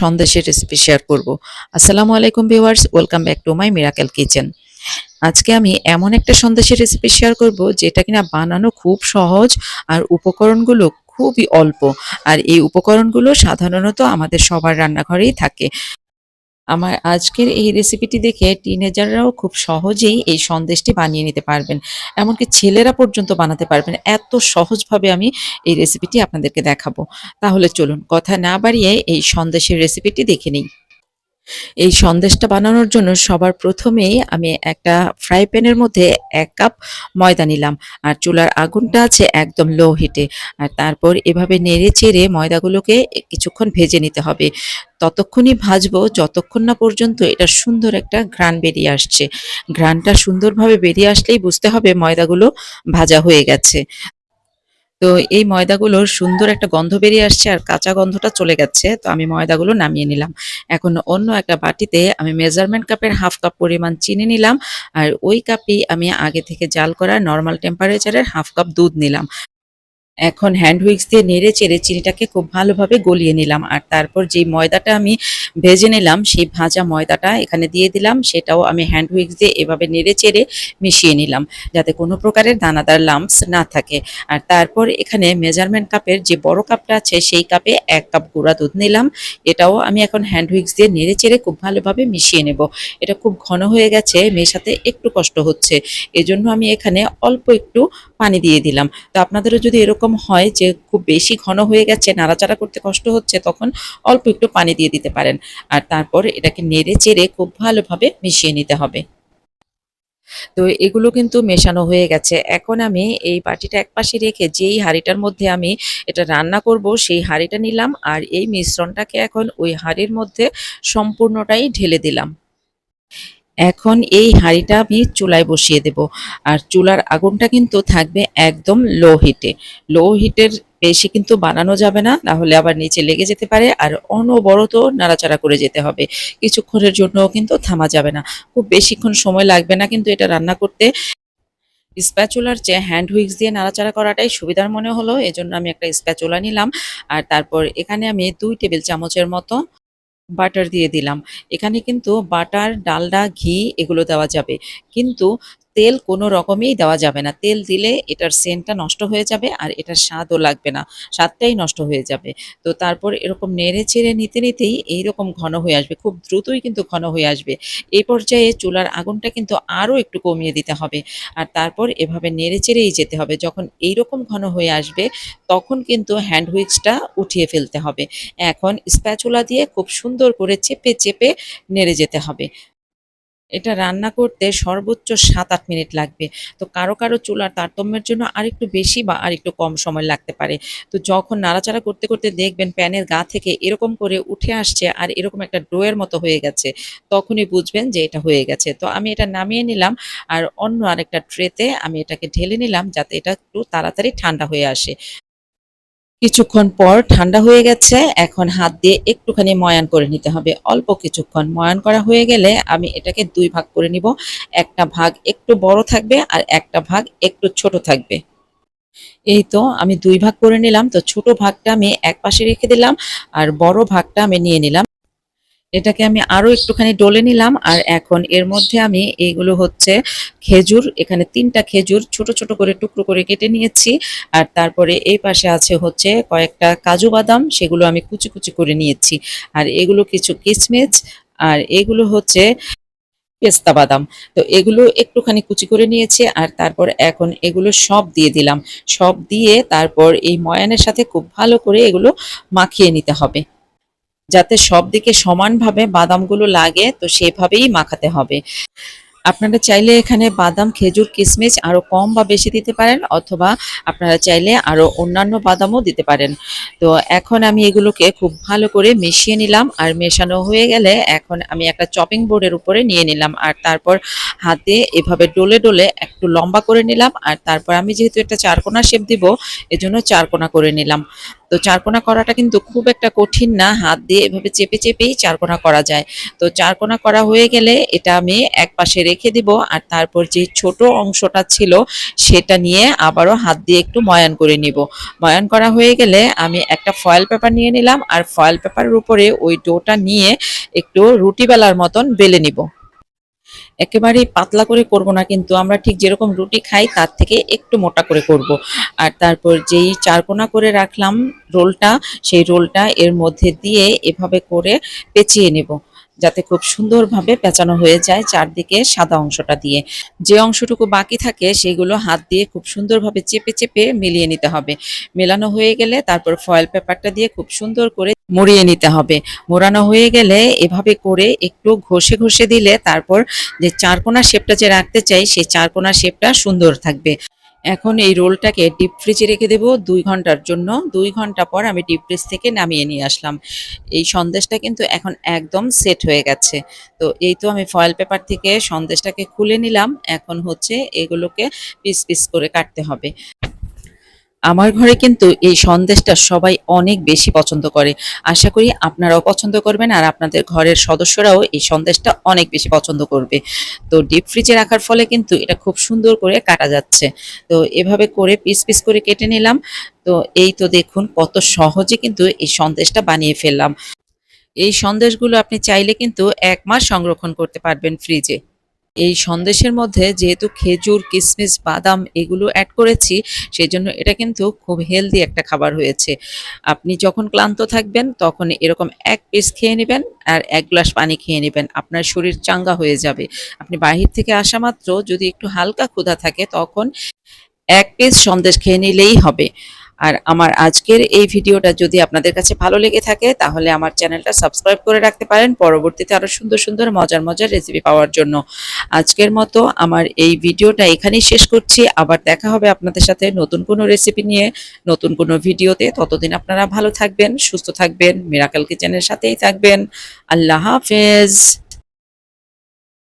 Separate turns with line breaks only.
সন্দেশের recipe share করব। আসসালামু আলাইকুম viewers welcome back to my miracle kitchen আজকে আমি এমন একটা সন্দেশের রেসিপি শেয়ার করব, যেটা কিনা বানানো খুব সহজ আর উপকরণগুলো খুবই অল্প। আর এই উপকরণগুলো সাধারণত আমাদের সবার রান্নাঘরেই থাকে। আমার আজকের এই রেসিপিটি দেখে টিনেজাররাও খুব সহজেই এই সন্দেশটি বানিয়ে নিতে পারবেন। এমনকি ছেলেরা পর্যন্ত বানাতে পারবেন। এত সহজভাবে আমি এই রেসিপিটি আপনাদেরকে দেখাবো। তাহলে চলুন, কথা না বাড়িয়ে এই সন্দেশের রেসিপিটি দেখে নিই। এই সন্দেশটা বানানোর জন্য সবার প্রথমেই আমি একটা ফ্রাই প্যানের মধ্যে এক কাপ ময়দা নিলাম। আর চুলার আগুনটা আছে একদম লো হিটে আর তারপর এভাবে নেড়ে চেড়ে ময়দাগুলোকে কিছুক্ষণ ভেজে নিতে হবে। ততক্ষণই ভাজবো, যতক্ষণ না পর্যন্ত এটা সুন্দর একটা ঘ্রাণ বেরিয়ে আসছে। ঘ্রাণটা সুন্দরভাবে বেরিয়ে আসলেই বুঝতে হবে ময়দাগুলো ভাজা হয়ে গেছে। তো এই ময়দাগুলোর সুন্দর একটা গন্ধ বেরিয়ে আসছে আর কাঁচা গন্ধটা চলে গেছে। তো আমি ময়দাগুলো নামিয়ে নিলাম। এখন অন্য একটা বাটিতে আমি মেজারমেন্ট কাপের হাফ কাপ পরিমাণ চিনি নিলাম। আর ওই কাপেই আমি আগে থেকে জাল করা নর্মাল টেম্পারেচারের হাফ কাপ দুধ নিলাম। এখন হ্যান্ড হুইক্স দিয়ে নেড়ে চেড়ে চিনিটাকে খুব ভালোভাবে গলিয়ে নিলাম। আর তারপর যে ময়দাটা আমি ভেজে নিলাম, সেই ভাজা ময়দাটা এখানে দিয়ে দিলাম, সেটাও আমি হ্যান্ড হুইক্স দিয়ে এভাবে নেড়ে চেড়ে মিশিয়ে নিলাম, যাতে কোনো প্রকারের দানাদার লাম্পস না থাকে। আর তারপর এখানে মেজারমেন্ট কাপের যে বড় কাপটা আছে, সেই কাপে এক কাপ গুঁড়া দুধ নিলাম। এটাও আমি এখন হ্যান্ড হুইক্স দিয়ে নেড়ে চেড়ে খুব ভালোভাবে মিশিয়ে নেব। এটা খুব ঘন হয়ে গেছে, মেশাতে একটু কষ্ট হচ্ছে। এজন্য আমি এখানে অল্প একটু পানি দিয়ে দিলাম। তো আপনাদেরও যদি এরকম হয় যে খুব বেশি ঘন হয়ে গেছে, নাড়াচাড়া করতে কষ্ট হচ্ছে, তখন অল্প একটু পানি দিয়ে দিতে পারেন। আর তারপর এটাকে নেড়ে চেড়ে খুব ভালোভাবে মিশিয়ে নিতে হবে। তো এগুলো কিন্তু মেশানো হয়ে গেছে। এখন আমি এই বাটিটা একপাশে রেখে যেই হাঁড়িটার মধ্যে আমি এটা রান্না করব, সেই হাঁড়িটা নিলাম আর এই মিশ্রণটাকে এখন ওই হাঁড়ির মধ্যে সম্পূর্ণটাই ঢেলে দিলাম। এখন এই হাঁড়িটা আমি চুলায় বসিয়ে দেব। আর চুলার আগুনটা কিন্তু থাকবে একদম লো হিটে লো হিটের বেশি কিন্তু বানানো যাবে না তাহলে আবার নিচে লেগে যেতে পারে আর অনবরত নাড়াচাড়া করে যেতে হবে। কিছুক্ষণের জন্য কিন্তু থামা যাবে না। খুব বেশিক্ষণ সময় লাগবে না কিন্তু এটা রান্না করতে। স্প্যাচুলার চেয়ে হ্যান্ড হুইক্স দিয়ে নাড়াচাড়া করাটাই সুবিধার মনে হলো, এজন্য আমি একটা স্প্যাচুলা নিলাম। আর তারপর এখানে আমি দুই টেবিল চামচের মতো বাটার দিয়ে দিলাম। এখানে কিন্তু বাটার ডালডা ঘি এগুলো দেওয়া যাবে। কিন্তু তেল কোনো রকমেই দেওয়া যাবে না। তেল দিলে এটার সেন্টটা নষ্ট হয়ে যাবে আর এটার স্বাদও লাগবে না। স্বাদটাই নষ্ট হয়ে যাবে। তো তারপর এরকম নেড়ে চেড়ে নিতে নিতেই এইরকম ঘন হয়ে আসবে। খুব দ্রুতই কিন্তু ঘন হয়ে আসবে। এই পর্যায়ে চুলার আগুনটা কিন্তু আরও একটু কমিয়ে দিতে হবে। আর তারপর এভাবে নেড়ে চেড়েই যেতে হবে। যখন এইরকম ঘন হয়ে আসবে, তখন কিন্তু হ্যান্ড হুইক্সটা উঠিয়ে ফেলতে হবে। এখন স্প্যাচুলা দিয়ে খুব সুন্দর করে চেপে চেপে নেড়ে যেতে হবে। এটা রান্না করতে সর্বোচ্চ সাত আট মিনিট লাগবে। তো কারও কারও চুলার তারতম্যের জন্য আরেকটু বেশি বা আরেকটু কম সময় লাগতে পারে। তো যখন নাড়াচাড়া করতে করতে দেখবেন প্যানের গা থেকে এরকম করে উঠে আসছে আর এরকম একটা ডোয়ের মতো হয়ে গেছে, তখনই বুঝবেন যে এটা হয়ে গেছে। তো আমি এটা নামিয়ে নিলাম আর অন্য আরেকটা ট্রেতে আমি এটাকে ঢেলে নিলাম যাতে এটা একটু তাড়াতাড়ি ঠান্ডা হয়ে আসে। কিছুক্ষণ পর ঠান্ডা হয়ে গেছে। এখন হাত দিয়ে একটুখানি ময়ান করে নিতে হবে। অল্প কিছুক্ষণ ময়ান করা হয়ে গেলে আমি এটাকে দুই ভাগ করে নিব। একটা ভাগ একটু বড় থাকবে আর একটা ভাগ একটু ছোট থাকবে। এই তো আমি দুই ভাগ করে নিলাম। তো ছোট ভাগটা আমি এক পাশে রেখে দিলাম আর বড় ভাগটা আমি নিয়ে নিলাম। এটাকে আমি আরও একটুখানি ডলে নিলাম, আর এখন এর মধ্যে আমি এইগুলো হচ্ছে খেজুর, এখানে তিনটা খেজুর ছোট ছোট করে টুকরো করে কেটে নিয়েছি, আর তারপরে এই পাশে আছে হচ্ছে কয়েকটা কাজু বাদাম, সেগুলো আমি কুচি কুচি করে নিয়েছি, আর এগুলো কিছু কিচমিচ আর এগুলো হচ্ছে পেস্তা বাদাম। তো এগুলো একটুখানি কুচি করে নিয়েছি, আর তারপর এখন এগুলো সব দিয়ে দিলাম। সব দিয়ে তারপর এই ময়ানের সাথে খুব ভালো করে এগুলো মাখিয়ে নিতে হবে। যাতে সব দিকে সমানভাবে বাদামগুলো লাগে, তো সেভাবেই মাখাতে হবে। আপনারা চাইলে এখানে বাদাম, খেজুর কিশমিশ আরও কম বা বেশি দিতে পারেন, অথবা আপনারা চাইলে আরও অন্যান্য বাদামও দিতে পারেন। তো এখন আমি এগুলোকে খুব ভালো করে মিশিয়ে নিলাম, আর মেশানো হয়ে গেলে এখন আমি একটা চপিং বোর্ডের উপরে নিয়ে নিলাম, আর তারপর হাতে এভাবে ডলে ডলে একটু লম্বা করে নিলাম, আর তারপর আমি যেহেতু একটা চারকোনা শেপ দিব, এজন্য চারকোনা করে নিলাম। তো চারকোনা করাটা কিন্তু খুব একটা কঠিন না, হাত দিয়ে এভাবে চেপে চেপেই চারকোনা করা যায়। তো চারকোনা করা হয়ে গেলে এটা আমি এক পাশে রেখে দিব আর তারপর যে ছোট অংশটা ছিল সেটা নিয়ে আবারও হাত দিয়ে একটু ময়ান করে নিব। ময়ান করা হয়ে গেলে আমি একটা ফয়েল পেপার নিয়ে নিলাম আর ফয়েল পেপারের উপরে ওই ডোটা নিয়ে একটু রুটি বেলার মতন বেলে নিব। একেবারেই পাতলা করে করব না, কিন্তু আমরা ঠিক যেরকম রুটি খাই, তার থেকে একটু মোটা করে করব। আর তারপর যেই চারকোনা করে রাখলাম রোলটা, সেই রোলটা এর মধ্যে দিয়ে এভাবে করে পেঁচিয়ে নেব। যাতে খুব সুন্দরভাবে পেঁচানো হয়ে যায় চারদিকে সাদা অংশটা দিয়ে। যে অংশটুকু বাকি থাকে সেগুলো হাত দিয়ে খুব সুন্দরভাবে চেপে চেপে মিলিয়ে নিতে হবে। মেলানো হয়ে গেলে তারপর ফয়েল পেপারটা দিয়ে খুব সুন্দর করে মুড়িয়ে নিতে হবে। মোড়ানো হয়ে গেলে এভাবে করে একটু ঘষে ঘষে দিলে তারপর যে চারকোনা শেপটা যে রাখতে চাই, সেই চারকোনা শেপটা সুন্দর থাকবে। এখন এই রোলটাকে ডিপ ফ্রিজে রেখে দেব দুই ঘণ্টার জন্য। দুই ঘণ্টা পর আমি ডিপ ফ্রিজ থেকে নামিয়ে নিয়ে আসলাম। এই সন্দেশটা কিন্তু এখন একদম সেট হয়ে গেছে। তো এই তো আমি ফয়েল পেপার থেকে সন্দেশটাকে খুলে নিলাম। এখন হচ্ছে এগুলোকে পিস পিস করে কাটতে হবে। আমার ঘরে কিন্তু এই সন্দেশটা সবাই অনেক বেশি পছন্দ করে। আশা করি আপনারাও পছন্দ করবেন আর আপনাদের ঘরের সদস্যরাও এই সন্দেশটা অনেক বেশি পছন্দ করবে। তো ডিপ ফ্রিজে রাখার ফলে কিন্তু এটা খুব সুন্দর করে কাটা যাচ্ছে। তো এভাবে করে পিস পিস করে কেটে নিলাম। তো এই তো দেখুন কত সহজে কিন্তু এই সন্দেশটা বানিয়ে ফেললাম। এই সন্দেশগুলো আপনি চাইলে কিন্তু এক মাস সংরক্ষণ করতে পারবেন ফ্রিজে। এই সন্দেশের মধ্যে যেহেতু খেজুর কিশমিশ বাদাম এগুলো অ্যাড করেছি সেই জন্য এটা কিন্তু খুব হেলদি একটা খাবার হয়েছে। আপনি যখন ক্লান্ত থাকবেন, তখন এরকম এক পিস খেয়ে নেবেন আর এক গ্লাস পানি খেয়ে নেবেন। আপনার শরীর চাঙ্গা হয়ে যাবে। আপনি বাহির থেকে আসা মাত্র যদি একটু হালকা ক্ষুধা থাকে, তখন এক পিস সন্দেশ খেয়ে নিলেই হবে। আর আমার আজকের এই ভিডিওটা যদি আপনাদের কাছে ভালো লেগে থাকে, তাহলে আমার চ্যানেলটা সাবস্ক্রাইব করে রাখতে পারেন। পরবর্তীতে আরও সুন্দর সুন্দর মজার মজার রেসিপি পাওয়ার জন্য। আজকের মতো আমার এই ভিডিওটা এখানেই শেষ করছি। আবার দেখা হবে আপনাদের সাথে নতুন কোনো রেসিপি নিয়ে, নতুন কোনো ভিডিওতে। ততদিন আপনারা ভালো থাকবেন, সুস্থ থাকবেন মিরাকেল কিচেনের সাথেই থাকবেন। আল্লাহ হাফেজ।